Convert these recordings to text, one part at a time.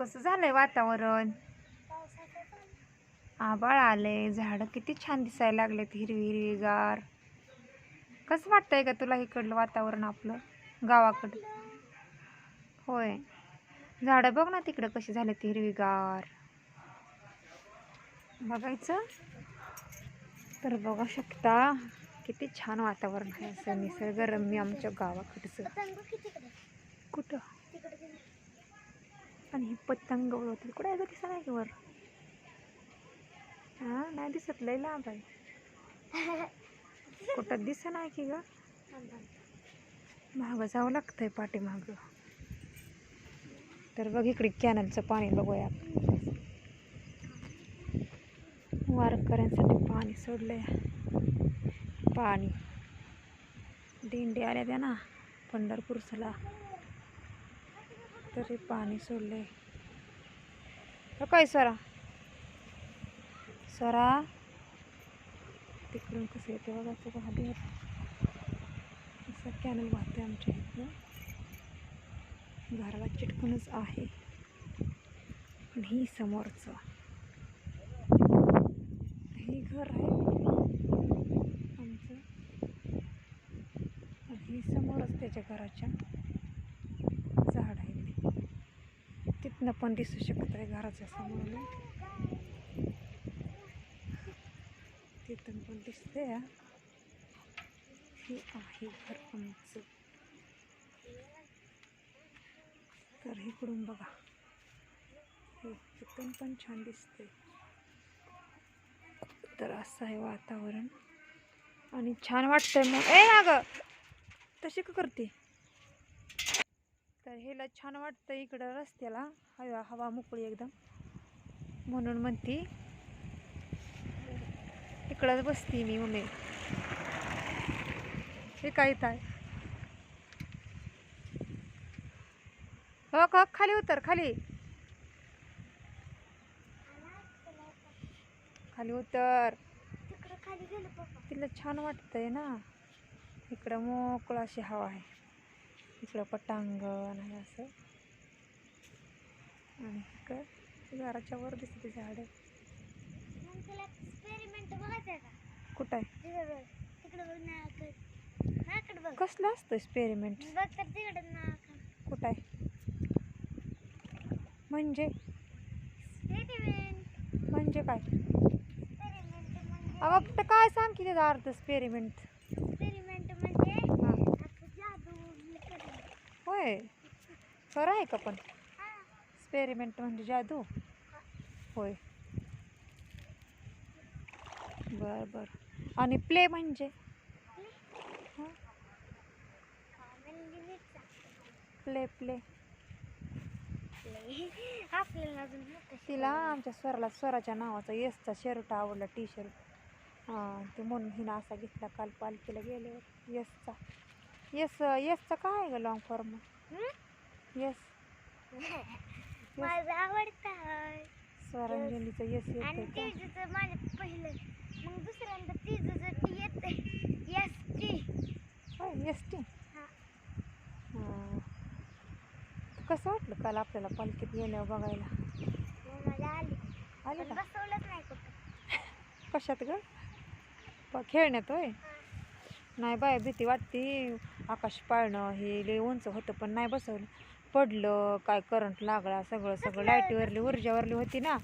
कसं झालंय वातावरण? आबाळ आले झाडं किती छान दिसायला लागलेत हिरवी हिरवीगार. कसं वाटतंय का तुला इकडलं वातावरण आपलं? गावाकडं? होय. झाडं बघ ना तिकडं कशी झाले ती हिरवीगार. बघायचं? तर बघू शकता किती छान वातावरण आहे असं निसर्गरम्य आमच्या गावाकडचं. कुठं? आणि ही पतंग उडवतील. कुठं आहे का दिसा नाही की वर? हा नाही दिसत. लय लांब आहे. कुठं दिस नाही की ग? मागं जावं लागतंय पाठीमागं. तर बघ इकडे कॅनलचं पाणी बघूया. वारकऱ्यांसाठी पाणी सोडलंय. पाणी. दिंडी आल्या त्या ना पंढरपूरला तरी पाणी सोडले काय सरा? सरा? तिकडून कसं येते बघा तो खाली असं कॅनल वाहते आमच्या इथनं. घराला चिटकूनच आहे. आणि ही समोरचं. हे घर आहे. आमचं. आणि ही समोरच त्याच्या घराच्या झाड आहे ते तिथनं पण दिसू शकत आहे घराच्या समोर. तिथून पण दिसते हे आहे घर आमचं. तर इकडून बघा. हे तिथून पण छान दिसते तर असं आहे वातावरण. आणि छान वाटतंय मग. ए ना तशी का करते? तर ह्याला छान वाटतं इकडं रस्त्याला. हवा हवा मोकळी एकदम. म्हणून म्हणती इकडंच बसती मी मम्मी. हे काय आहे हो का खाली उतर खाली. खाली उतर. तिला छान वाटतंय ना. इकडं मोकळं अशी हवा आहे. इकडं पटांगण आहे असं. आणि इकडं घराच्या वर दिसते झाड. कुठं आहे? कसलं असतं एक्सपेरिमेंट कुठं आहे? म्हणजे? म्हणजे काय? अगं फक्त काय सांग की त्याचा अर्थ एक्सपेरिमेंट होय खरं आहे का पण? एक्सपेरिमेंट म्हणजे जादू? होय. बर बर. आणि प्ले म्हणजे? प्ले प्ले तिला आमच्या स्वराला स्वराच्या नावाचा येसचा शर्ट आवडला टी शर्ट हां ते म्हणून हिनं असा घेतला काल पालखीला गेल्यावर येसचा येस येसचा काय आहे ग लॉंग फॉर्म येस माझं आवडतं. स्वरांजलीचं येस आणि येते तिचं माझं पहिलं. मग दुसऱ्यांदा तिचं जर ती येते एस टी होय येस टी हा. हां. कसं वाटलं काल आपल्याला पालखीत गेल्यावर बघायला? मला आली. आले पण का? बसवलंच नाही कुठं. कशात ग? प- खेळण्यात होय? नाही बाय भीती वाटते. आकाश पाळणं हे लय उंच होतं पण नाही बसवलं. पडलं काय करंट लागला सगळं सगळं लाईटीवरली ऊर्जावरली होती ना.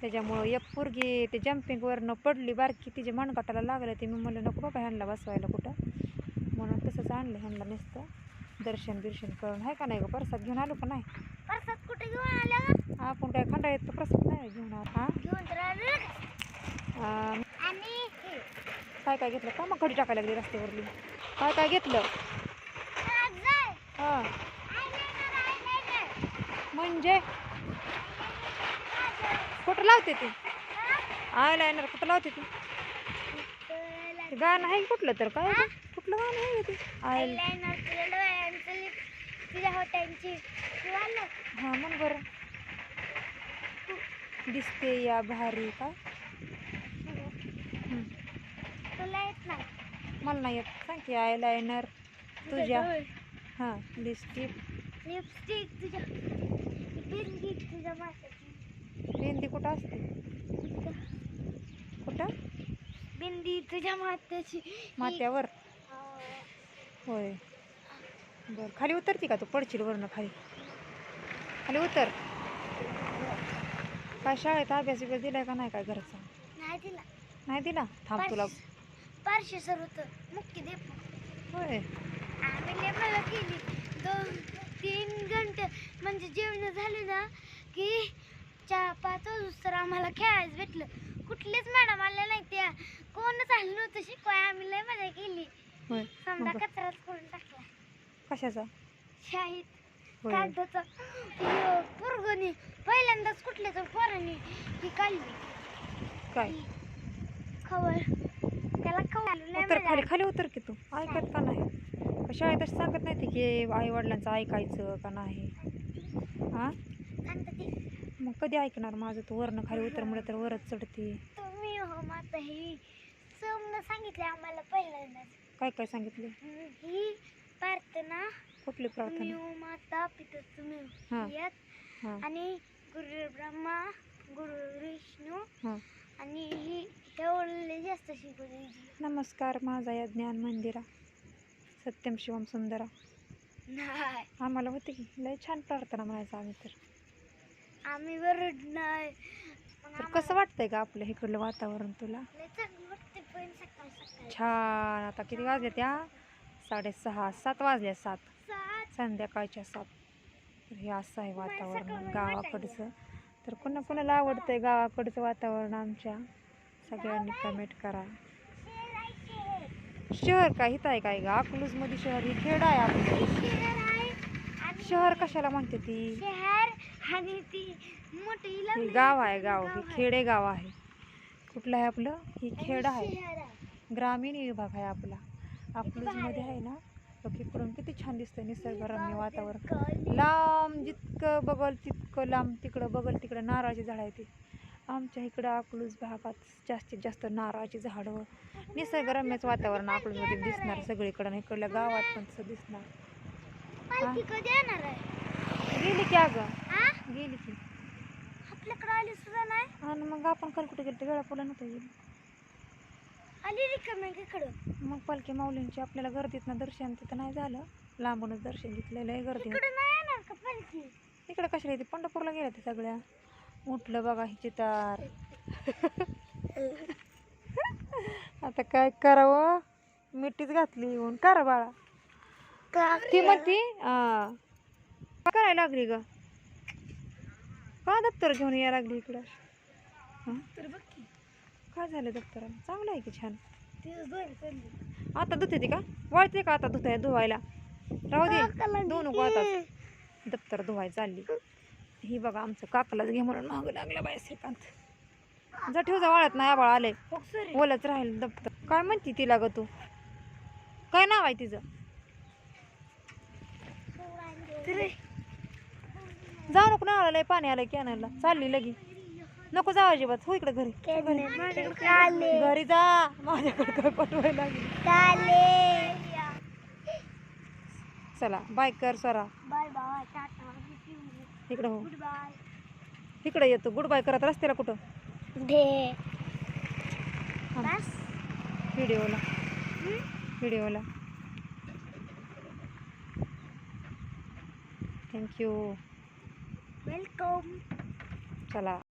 त्याच्यामुळं एक पोरगी ते जम्पिंगवरनं पडली बारकी तिच्या मनगटाला लागलं ते. मी म्हणलं नको बाबा ह्यांना बसवायला कुठं? म्हणून तसंच आणलं ह्यांना नुसतं. दर्शन बिर्शन करून आहे का नाही ग? प्रसाद घेऊन आलो का नाही? कुठे घेऊन आपण काय खंडा येत प्रसाद नाही घेऊन आलो. हां? घेऊन हे काय काय घेतलं? का मग घडी टाकायला लागली रस्त्यावरली. काय काय घेतलं? हां. म्हणजे? कुठं लावते ती? आय लायनर कुठं लावते ती? ते गाणं आहे कुठलं तर? काय कुठलं गाणं आहे ते? आय तुझ्या हां मग बरं. दिसते या भारी काय हं. तुला येत नाही मला नाही येत सांग की आय लायनर तुझ्या. हां लिपस्टिक लिपस्टिक तुझ्या. बिंदी तुझ्या कुठं असते? कुठं? बिंदी तुझ्या मात्याची माथ्यावर? होय. बर खाली उतरती का तू? पडशील वरनं खाली. खाली उतर. काय शाळेत अभ्यास बिभ्यास दिलाय का नाही काय घरचा? नाही दिला. नाही दिला? थांब तुला पारशे सर होतं मुख्य देप होय. आम्ही लेबला केली दोन तीन घंटे म्हणजे जेवण झाले ना की चार पाच तर आम्हाला खेळायला भेटलं. कुठलेच मॅडम आल्या नाही त्या. कोणच आलं नव्हतं शिकवाय. आम्ही लय मजा केली. होय. समजा मग कचराच करून टाकला. कशाचा? शाळेत होय. कागदाचा. पुरगणी. पहिल्यांदाच कुठल्या तर पोरांनी ही काढली. काय? खबर त्याला खवळ. उतर खाली खाली उतर की तू. ऐकत का नाही? शाळेत असं सांगत नाही ते की आई वडिलांचं ऐकायचं का नाही. हा? मग कधी ऐकणार माझं? तू वरनं खाली उतर म्हणलं तर वरच चढते. तुम्ही हो माता ही समजा सांगितले आम्हाला पहिल्यांदाच. काय काय सांगितले? ही प्रार्थना. कुठली प्रार्थना? माता पिता. तुम्ही हां. आणि गुरु ब्रह्मा गुरु विष्णू आणि ही एवढे जास्त शिकवली नमस्कार माझा या ज्ञान मंदिरा सत्यम शिवम सुंदरा. नाही. आम्हाला होते की लय छान प्रार्थना म्हणायचं आम्ही तर. आम्ही वरड नाही. तर कसं वाटतंय का आपलं इकडलं वातावरण तुला? आम्हाला लय चांगलं वाटते पण सकाळ सकाळी. छान. आता किती वाजले त्या? साडेसहा सात वाजल्या सात. सात. संध्याकाळच्या सात. तर हे असं आहे वातावरण सकाळी गावाकडचं. तर कुणा कुणाला आवडतंय गावाकडचं वातावरण आमच्या. सगळ्यांनी कमेंट करा. शहर काय? हित आहे काय ग? अकलूजमध्ये शहर ही खेड आहे आपलं. शहर कशाला म्हणते ती? आणि ती मोठी गाव आहे गाव ही आहे. खेडे गाव आहे. कुठलं आहे आपलं? ही खेड आहे आहे. ग्रामीण विभाग आहे आपला. अकलूजमध्ये आहे ना? बघ इकडून किती छान दिसतंय निसर्गरम्य वातावरण. लांब जितकं बघल तितकं लांब तिकडं बघल तिकडं नारळाची झाडं आहे ती. आमच्या इकडं अकलूज भागात जास्तीत जास्त नारळाची झाडं. निसर्गरम्यच वातावरण अकलूजमध्ये दिसणार सगळीकडं इकडल्या गावात पण तसं दिसणार. गेली की अगं. गेली की. आपल्याकडे आली सुद्धा नाही? आणि मग आपण काल कुठे गेलो वेळापूरला नव्हतं गेलो. आली इकडं. मग पालखी माऊलींची आपल्याला गर्दीतनं दर्शन तिथं नाही झालं. लांबूनच दर्शन घेतलेलं आहे गर्दी. इकडं नाही येणार का पालखी? इकडं कशाला येते? पंढरपूरला गेल्या ते सगळ्या. उठलं बघा ही चितार आता काय करावं? मिठीच घातली येऊन. करा बाळा. ती म्हणती करायला लागली ग? का दप्तर घेऊन यायला लागली इकडं? काय झालं दप्तराला? चांगलं आहे की छान. आता धुते ती का? वाळते का आता धुताय धुवायला? राहू दे. धुवू नको आता. दप्तर धुवायला चालली. ही बघा आमचं काकालाच घे म्हणून महाग लागलं बाय श्रीकांत. जा ठेव जा वाळत नाही आबाळ आले ओलच राहील दप्तर. काय म्हणती तिला ग तू? काय नाव आहे तिचं? जाऊ नको ना लय पाणी आलंय कॅनलला. चालली लगी. नको जाऊ अजिबात. हो इकडे घरी. घरी. जा. माझ्याकडे काय पटवायला लागली चला बाय कर स्वरा. बाय बाय टाटा इकडं हो. गुड बाय इकडे येतो गुड बाय करत रस्त्याला कुठं? व्हिडिओला व्हिडिओला थँक्यू वेलकम चला.